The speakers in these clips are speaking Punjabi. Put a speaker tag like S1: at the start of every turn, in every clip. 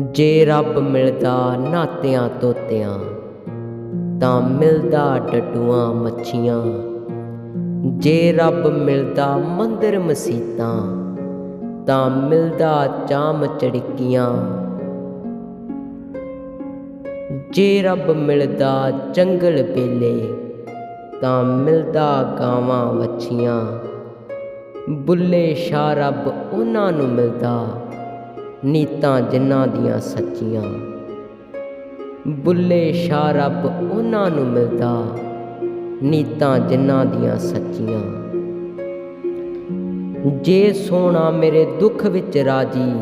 S1: ਜੇ ਰੱਬ ਮਿਲਦਾ ਨਾਤਿਆਂ ਤੋਤਿਆਂ, ਤਾਂ ਮਿਲਦਾ ਡੱਡੂਆਂ ਮੱਛੀਆਂ। ਜੇ ਰੱਬ ਮਿਲਦਾ ਮੰਦਰ ਮਸੀਤਾਂ, ਤਾਂ ਮਿਲਦਾ ਚਾਮ ਚੜਕੀਆਂ। ਜੇ ਰੱਬ ਮਿਲਦਾ ਜੰਗਲ ਬੇਲੇ, ਤਾਂ ਮਿਲਦਾ ਗਾਵਾਂ ਵੱਛੀਆਂ। ਬੁੱਲੇ ਸ਼ਾਹ ਰੱਬ ਉਹਨਾਂ ਨੂੰ ਮਿਲਦਾ ਨੀਤਾਂ ਜਿਨ੍ਹਾਂ ਦੀਆਂ ਸੱਚੀਆਂ। ਬੁੱਲੇ ਸ਼ਾਹ ਰੱਬ ਉਹਨਾਂ ਨੂੰ ਮਿਲਦਾ, ਨੀਤਾਂ ਜਿਨ੍ਹਾਂ ਦੀਆਂ ਸੱਚੀਆਂ। ਜੇ ਸੋਣਾ ਮੇਰੇ ਦੁੱਖ ਵਿੱਚ ਰਾਜੀ,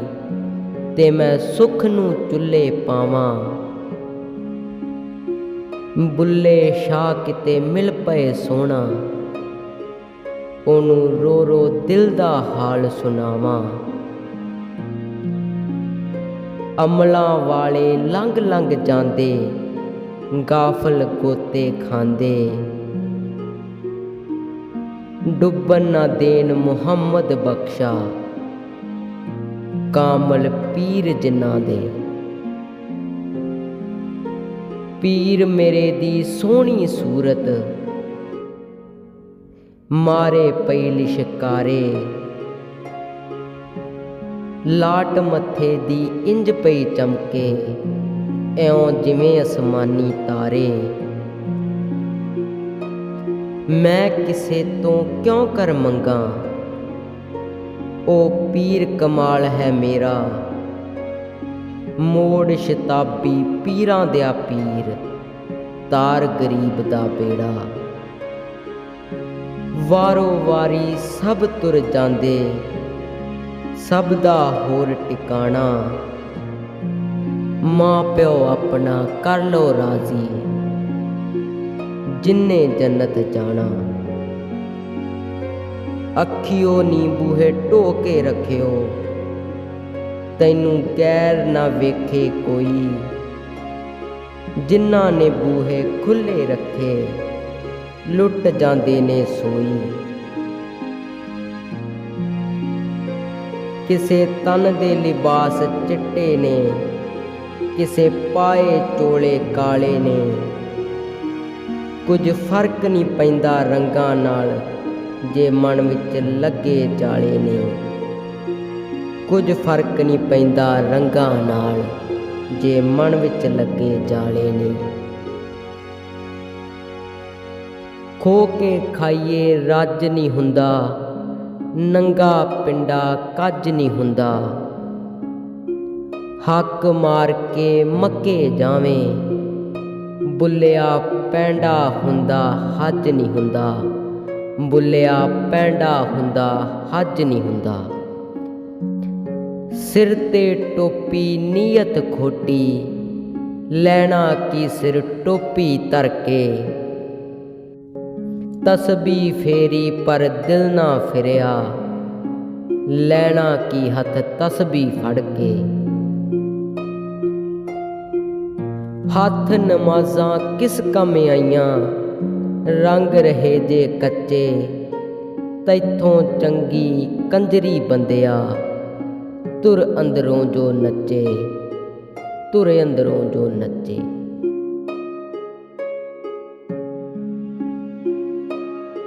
S1: ਤੇ ਮੈਂ ਸੁਖ ਨੂੰ ਚੁੱਲ੍ਹੇ ਪਾਵਾਂ। ਬੁੱਲੇ ਸ਼ਾਹ ਕਿਤੇ ਮਿਲ ਪਏ ਸੋਣਾ ਉਹਨੂੰ ਰੋ ਰੋ ਦਿਲ ਦਾ ਹਾਲ ਸੁਣਾਵਾਂ। ਅਮਲਾਂ ਵਾਲੇ ਲੰਘ ਲੰਘ ਜਾਂਦੇ, ਗਾਫਲ ਗੋਤੇ ਖਾਂਦੇ। ਡੁੱਬਣ ਨਾ ਦੇਣ ਮੁਹੰਮਦ ਬਖਸ਼ਾ, ਕਾਮਲ ਪੀਰ ਜਿਨ੍ਹਾਂ ਦੇ। ਪੀਰ ਮੇਰੇ ਦੀ ਸੋਹਣੀ ਸੂਰਤ, ਮਾਰੇ ਪਈ ਲਿਸ਼ਕਾਰੇ। ਲਾਟ ਮੱਥੇ ਦੀ ਇੰਜ ਪਈ ਚਮਕੇ, ਐਉਂ ਜਿਵੇਂ ਅਸਮਾਨੀ ਤਾਰੇ। ਮੈਂ ਕਿਸੇ ਤੋਂ ਕਿਉਂ ਕਰ ਮੰਗਾ? ਉਹ ਪੀਰ ਕਮਾਲ ਹੈ ਮੇਰਾ। ਮੋੜ ਸ਼ਤਾਬੀ ਪੀਰਾਂ ਦਿਆ ਪੀਰ, ਤਾਰ ਗਰੀਬ ਦਾ ਬੇੜਾ। ਵਾਰੋ ਵਾਰੀ ਸਭ ਤੁਰ ਜਾਂਦੇ ਸਭ ਦਾ ਹੋਰ ਟਿਕਾਣਾ। ਮਾਂ ਪਿਓ ਆਪਣਾ ਕਰ ਲੋ ਰਾਜ਼ੀ, ਜਿੰਨੇ ਜੰਨਤ ਜਾਣਾ। ਅੱਖਿਓ ਨੀ ਬੂਹੇ ਢੋਕੇ ਰੱਖਿਓ, ਤੈਨੂੰ ਗੈਰ ਨਾ ਵੇਖੇ ਕੋਈ। ਜਿਨ੍ਹਾਂ ਨੇ ਬੂਹੇ ਖੁੱਲੇ ਰੱਖੇ, ਲੁੱਟ ਜਾਂਦੇ ਨੇ ਸੋਈ। ਕਿਸੇ ਤਨ ਦੇ ਲਿਬਾਸ ਚਿੱਟੇ ਨੇ, ਕਿਸੇ ਪਾਏ ਚੋਲੇ ਕਾਲੇ ਨੇ। ਕੁਝ ਫ਼ਰਕ ਨਹੀਂ ਪੈਂਦਾ ਰੰਗਾਂ ਨਾਲ, ਜੇ ਮਨ ਵਿੱਚ ਲੱਗੇ ਜਾਲੇ ਨੇ। ਕੁਝ ਫ਼ਰਕ ਨਹੀਂ ਪੈਂਦਾ ਰੰਗਾਂ ਨਾਲ, ਜੇ ਮਨ ਵਿੱਚ ਲੱਗੇ ਜਾਲੇ ਨੇ। ਖੋ ਕੇ ਖਾਈਏ, ਰੱਜ ਨਹੀਂ ਹੁੰਦਾ ਨੰਗਾ ਪਿੰਡਾ ਕੱਜ ਨਹੀਂ ਹੁੰਦਾ। ਹੱਕ ਮਾਰ ਕੇ ਮੱਕੇ ਜਾਵੇਂ, ਬੁੱਲਿਆ ਪੈਂਡਾ ਹੁੰਦਾ ਹੱਜ ਨਹੀਂ ਹੁੰਦਾ। ਬੁੱਲਿਆ ਪੈਂਡਾ ਹੁੰਦਾ ਹੱਜ ਨਹੀਂ ਹੁੰਦਾ। ਸਿਰ ਤੇ ਟੋਪੀ ਨੀਅਤ ਖੋਟੀ, ਲੈਣਾ ਕੀ ਸਿਰ ਟੋਪੀ ਤਰ ਕੇ। ਤਸਬੀ ਫੇਰੀ ਪਰ ਦਿਲ ਨਾ ਫਿਰਿਆ। ਲੈਣਾ ਕੀ ਹੱਥ ਤਸਬੀ ਫੜ ਕੇ। ਹੱਥ ਨਮਾਜ਼ਾਂ ਕਿਸ ਕੰਮ ਆਈਆਂ? ਰੰਗ ਰਹੇ ਜੇ ਕੱਚੇ। ਤੈਥੋਂ ਚੰਗੀ ਕੰਜਰੀ ਬੰਦਿਆ। ਤੁਰ ਅੰਦਰੋਂ ਜੋ ਨੱਚੇ। ਤੁਰੇ ਅੰਦਰੋਂ ਜੋ ਨੱਚੇ।